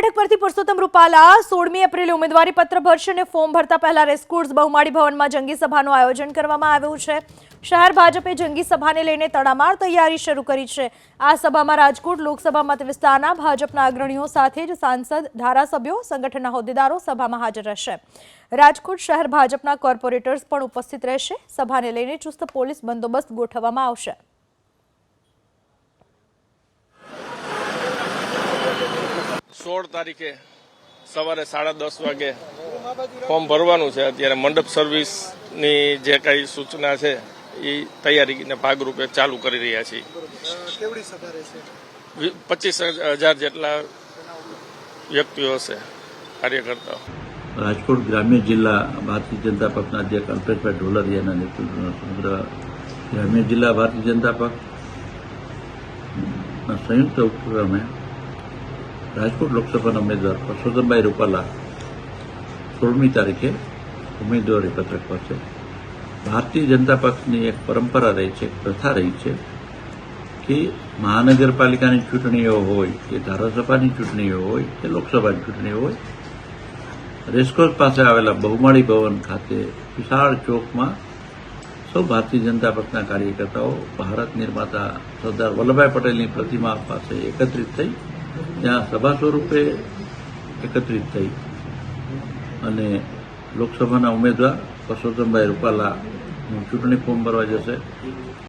બેઠક પરથી પુરુષોત્તમ રૂપાલા સોળમી એપ્રિલે ઉમેદવારી પત્ર ભરશે અને ફોર્મ ભરતા પહેલા રેસ્કુર્સ બહુમાળી ભવનમાં જંગી સભાનું આયોજન કરવામાં આવ્યું છે. શહેર ભાજપે જંગી સભાને લઈને તડામાર તૈયારી શરૂ કરી છે. આ સભામાં રાજકોટ લોકસભા મત વિસ્તારના ભાજપના અગ્રણીઓ સાથે જ સાંસદ, ધારાસભ્યો, સંગઠનના હોદ્દેદારો સભામાં હાજર રહેશે. રાજકોટ શહેર ભાજપના કોર્પોરેટર્સ પણ ઉપસ્થિત રહેશે. સભાને લઈને ચુસ્ત પોલીસ બંદોબસ્ત ગોઠવવામાં આવશે. સોળ તારીખે સવારે સાડા દસ વાગે ફોર્મ ભરવાનું છે. અત્યારે મંડપ સર્વિસની જે કાંઈ સૂચના છે એ તૈયારીને ભાગરૂપે ચાલુ કરી રહ્યા છીએ. કેવડી સભા રહેશે? વી- પચીસ હજાર જેટલા વ્યક્તિઓ હશે કાર્યકર્તાઓ. રાજકોટ ગ્રામ્ય જિલ્લા ભારતીય જનતા પક્ષના અધ્યક્ષ અલ્પેશભાઈ ઢોલરિયાના નેતૃત્વનો સમગ્ર ગ્રામ્ય જિલ્લા ભારતીય જનતા પક્ષ સંયુક્ત ઉપક્રમે રાજકોટ લોકસભાના ઉમેદવાર પરસોત્તમભાઈ રૂપાલા સોળમી તારીખે ઉમેદવારી પત્રક કરશે ભારતીય જનતા પક્ષની એક પરંપરા રહી છે પ્રથા રહી છે કે મહાનગરપાલિકાની ચૂંટણીઓ હોય, કે ધારાસભાની ચૂંટણીઓ હોય, કે લોકસભાની ચૂંટણીઓ હોય, રેસકોર્સ પાસે આવેલા બહુમાળી ભવન ખાતે વિશાળ ચોકમાં સૌ ભારતીય જનતા પક્ષના કાર્યકર્તાઓ, ભારત નિર્માતા સરદાર વલ્લભભાઈ પટેલની પ્રતિમા પાસે એકત્રિત થઈ ત્યાં સભા સ્વરૂપે એકત્રિત થઈ. અને લોકસભાના ઉમેદવાર પરસોત્તમભાઈ રૂપાલાનું ચૂંટણી ફોર્મ ભરવા જશે.